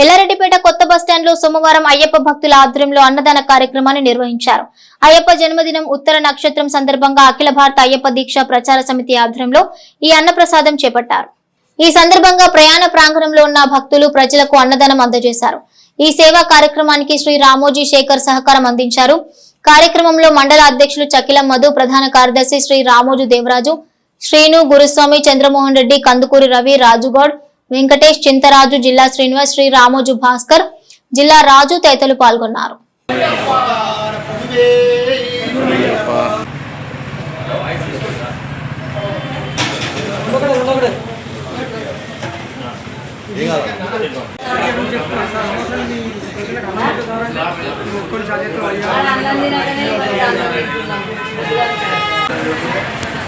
ఎల్లారెడ్డిపేట కొత్త బస్టాండ్లో సోమవారం అయ్యప్ప భక్తుల ఆధ్వర్యంలో అన్నదాన కార్యక్రమాన్ని నిర్వహించారు. అయ్యప్ప జన్మదినం ఉత్తర నక్షత్రం సందర్భంగా అఖిల భారత అయ్యప్ప దీక్ష ప్రచార సమితి ఆధ్వర్యంలో ఈ అన్నప్రసాదం చేపట్టారు. ఈ సందర్భంగా ప్రయాణ ప్రాంగణంలో ఉన్న భక్తులు ప్రజలకు అన్నదానం అందజేశారు. ఈ సేవా కార్యక్రమానికి శ్రీ రామోజీ శేఖర్ సహకారం అందించారు. కార్యక్రమంలో మండల అధ్యక్షులు చకిలం మధు ప్రధాన కార్యదర్శి శ్రీ రామోజు దేవరాజు శ్రీను గురుస్వామి చంద్రమోహన్ రెడ్డి కందుకూరి రవి రాజుగౌడ్ వెంకటేష్ చింతరాజు జిల్లా శ్రీనివాస్ శ్రీ రామోజు భాస్కర్ జిల్లా రాజు తదితరులు పాల్గొన్నారు.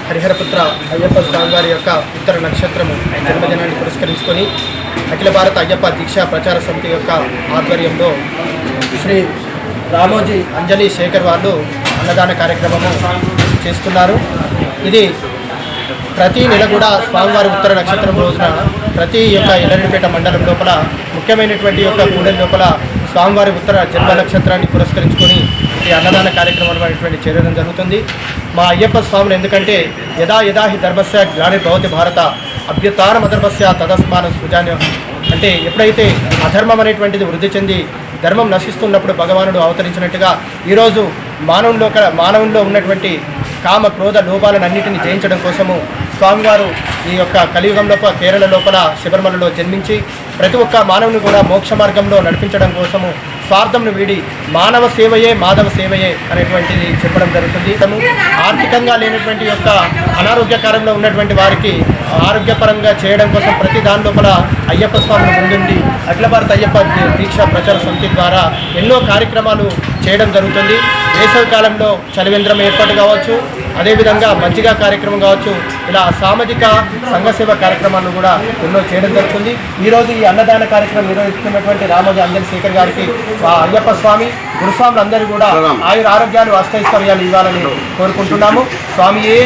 హరిహరపుత్ర అయ్యప్ప స్వామివారి యొక్క ఉత్తర నక్షత్రము జన్మదినాన్ని పురస్కరించుకొని అఖిల భారత అయ్యప్ప దీక్షా ప్రచార సమితి యొక్క ఆధ్వర్యంలో శ్రీ రామోజీ అంజలి శేఖర్ వాళ్ళు అన్నదాన కార్యక్రమము చేస్తున్నారు. ఇది ప్రతి నెల కూడా స్వామివారి ఉత్తర నక్షత్రం రోజున ప్రతి యొక్క ఇల్లరిపేట మండలం లోపల ముఖ్యమైనటువంటి యొక్క కూడలి లోపల స్వామివారి ఉత్తర జన్మ నక్షత్రాన్ని పురస్కరించుకొని ఈ అన్నదాన కార్యక్రమం అనేటువంటి చేయడం జరుగుతుంది. మా అయ్యప్ప స్వాములు ఎందుకంటే యదా యదా హి ధర్మస్య గ్లానిర్భవతి భారత అభ్యుత్నం అధర్మస్య తదస్మానం సుజాన్యం అంటే ఎప్పుడైతే అధర్మం అనేటువంటిది వృద్ధి చెంది ధర్మం నశిస్తున్నప్పుడు భగవానుడు అవతరించినట్టుగా ఈరోజు మానవుల్లో మానవుల్లో ఉన్నటువంటి కామ క్రోధ లోపాలను అన్నింటినీ జయించడం కోసము స్వామివారు ఈ యొక్క కలియుగం లోపల కేరళ లోపల శబరిమలలో జన్మించి ప్రతి ఒక్క మానవుని కూడా మోక్ష మార్గంలో నడిపించడం కోసము స్వార్థంను వీడి మానవ సేవయే మాధవ సేవయే అనేటువంటిది చెప్పడం జరుగుతుంది. తను ఆర్థికంగా లేనటువంటి యొక్క అనారోగ్యకరంలో ఉన్నటువంటి వారికి ఆరోగ్యపరంగా చేయడం కోసం ప్రతి దాని లోపల అయ్యప్ప స్వామిని ముందుండి అఖిల భారత అయ్యప్ప దీక్ష ప్రచార సమితి ద్వారా ఎన్నో కార్యక్రమాలు చేయడం జరుగుతుంది. వేసవి కాలంలో చలివేంద్రం ఏర్పాటు కావచ్చు అదేవిధంగా మజ్జిగ కార్యక్రమం కావచ్చు ఇలా సామాజిక సంఘ సేవ కార్యక్రమాలను కూడా ఎన్నో చేయడం జరుగుతుంది ఈరోజు ఈ అన్నదాన కార్యక్రమం నిర్వహిస్తున్నటువంటి రామోజీ అంజలి శేఖర్ గారికి ఆ అయ్యప్ప స్వామి గురుస్వాములు అందరూ కూడా ఆయుర ఆరోగ్యాలు అష్టైశ్వర్యాలు ఇవ్వాలని కోరుకుంటున్నాము స్వామియే.